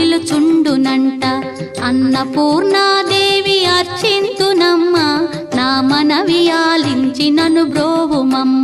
ముంగిట నిలుచుండునంట అన్నపూర్ణాదేవి అర్చింతునమ్మ. నా మనవి ఆలించి నను బ్రోవుమమ్మ.